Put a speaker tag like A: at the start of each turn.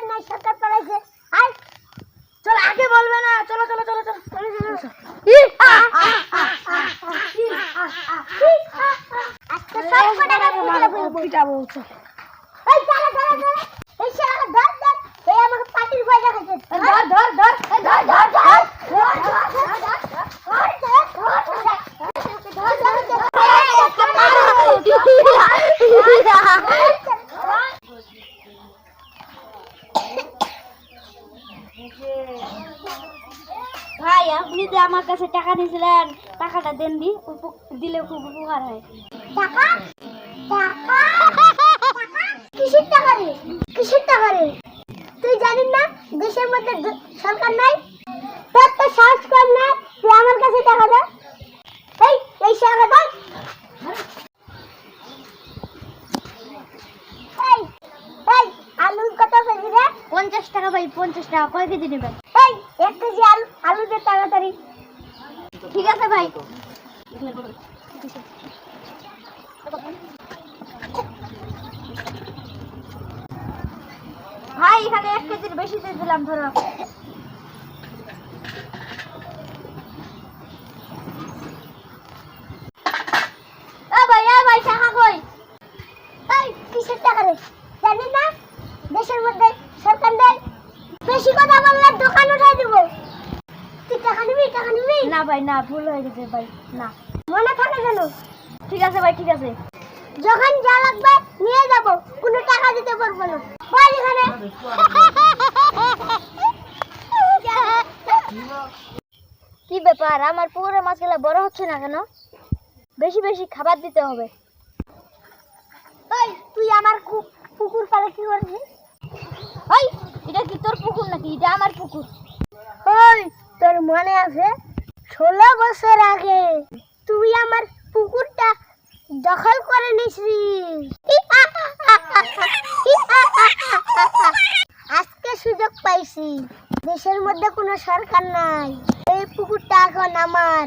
A: আর নাই সাঁতার পালাইছে আয়। চল আগে বলবে না। চলো চলো চলো চলো। আজকে সব কটা বলছো। এই চলো চলো চলো।
B: ভাই আপনি যে আমার কাছে টাকা দিয়েছিলেন টাকাটা দেন দি দিলে খুব উপকার হয়।
A: টাকা? টাকা? রে? টাকা রে? তুই জানিস না, দেশের মধ্যে সরকার নাই? তোর তো সাহস কর না তুই আমার কাছে টাকা দে। এই এই টাকা আলু কত কেজি রে?
B: পঞ্চাশ টাকা ভাই পঞ্চাশ টাকা। কয় কেজি নেবেন?
A: এক কেজি আলু দে তাড়াতাড়ি।
B: ঠিক আছে ভাই। ভাই, এখানে এক কেজির বেশি দিয়ে দিলাম, ধরো এ ভাই এ ভাই টাকা কই
A: এই কিসের টাকা রে জানিস না দেশের মধ্যে সরকার নেই বেশি কথা বললে দোকান উঠাই দিব তুই টাকা নিবি টাকা নিবি
B: না ভাই, না, ভুল হয়ে গেছে ভাই, না।
A: মনে থাকে যেন।
B: ঠিক আছে ভাই, ঠিক আছে।
A: যখন যা লাগবে নিয়ে যাব, কোনো টাকা দিতে পারব না। এখানে।
B: কি ব্যাপার, আমার পুকুরের মাছগুলো বড় হচ্ছে না কেন? বেশি বেশি খাবার দিতে হবে।
A: ওই তুই আমার পুকুর পাড়ে কি করছিস?
B: ওই এটা কি তোর পুকুর নাকি? এটা আমার পুকুর।
A: ওই তোর মনে আছে? ষোলো বছর আগে। তুই আমার পুকুরটা দখল করে নিছিস আজকে সুযোগ পাইছি। দেশের মধ্যে কোনো সরকার নাই। এই পুকুরটা এখন আমার।